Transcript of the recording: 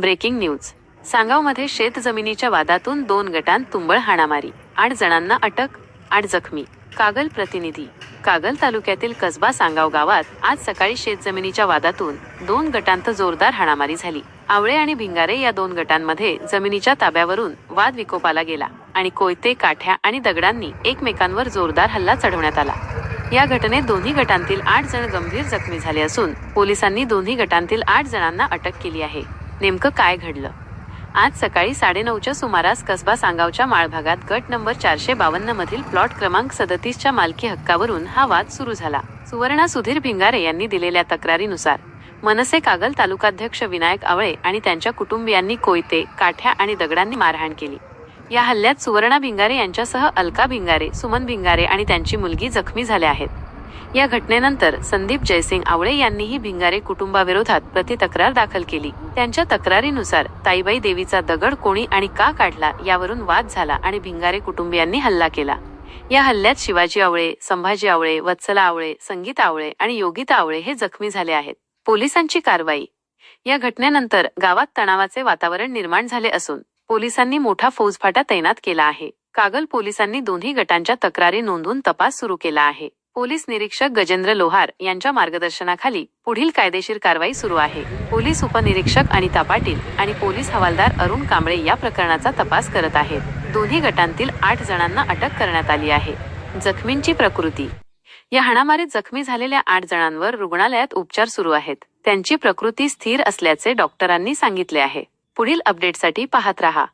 Breaking news. सांगावमध्ये शेत जमिनीच्या वादातून दोन गटांत तुंबळ हाणामारी. आठ जणांना अटक आठ जखमी. कागल प्रतिनिधी. कागल तालुक्यातील कसबा सांगाव गावात आज सकाळी शेतजमिनीच्या वादातून दोन गटांत जोरदार हाणामारी झाली. आवळे आणि भिंगारे या दोन गटांमध्ये जमिनीच्या ताब्यावरून वाद विकोपाला गेला आणि कोयते काठ्या आणि दगडांनी एकमेकांवर जोरदार हल्ला चढवण्यात आला. या घटनेत दोन्ही गटांतील आठ जण गंभीर जखमी झाले असून पोलिसांनी दोन्ही गटांतील आठ जणांना अटक केली आहे. नेमकं काय घडलं? आज सकाळी साडेनऊच्या सुमारास कसबा सांगावच्या माळ भागात गट नंबर चारशे बावन्न मधील प्लॉट क्रमांक सदतीसच्या मालकी हक्कावरून हा वाद सुरू झाला. सुवर्णा सुधीर भिंगारे यांनी दिलेल्या तक्रारीनुसार मनसे कागल तालुकाध्यक्ष विनायक आवळे आणि त्यांच्या कुटुंबियांनी कोयते काठ्या आणि दगडांनी मारहाण केली. या हल्ल्यात सुवर्णा भिंगारे यांच्यासह अलका भिंगारे सुमन भिंगारे आणि त्यांची मुलगी जखमी झाल्या आहेत. या घटनेनंतर संदीप जयसिंग आवळे यांनीही भिंगारे कुटुंबाविरोधात प्रतितक्रार दाखल केली. त्यांच्या तक्रारीनुसार ताईबाई देवीचा दगड कोणी आणि का काढला यावरून वाद झाला आणि भिंगारे कुटुंबियांनी हल्ला केला. या हल्ल्यात शिवाजी आवळे संभाजी आवळे वत्सला आवळे संगीत आवळे आणि योगिता आवळे हे जखमी झाले आहेत. पोलिसांची कारवाई. या घटनेनंतर गावात तणावाचे वातावरण निर्माण झाले असून पोलिसांनी मोठा फौजफाटा तैनात केला आहे. कागल पोलिसांनी दोन्ही गटांच्या तक्रारी नोंदवून तपास सुरू केला आहे. पोलीस निरीक्षक गजेंद्र लोहार यांच्या मार्गदर्शनाखाली पुढील कायदेशीर कारवाई सुरू आहे. पोलीस उपनिरीक्षक अनिता पाटील आणि पोलीस हवालदार अरुण कांबळे या प्रकरणाचा तपास करत आहेत. दोन्ही गटांतील आठ जणांना अटक करण्यात आली आहे. जखमींची प्रकृती. या हाणामारीत जखमी झालेल्या आठ जणांवर रुग्णालयात उपचार सुरू आहेत. त्यांची प्रकृती स्थिर असल्याचे डॉक्टरांनी सांगितले आहे. पुढील अपडेटसाठी पाहत रहा.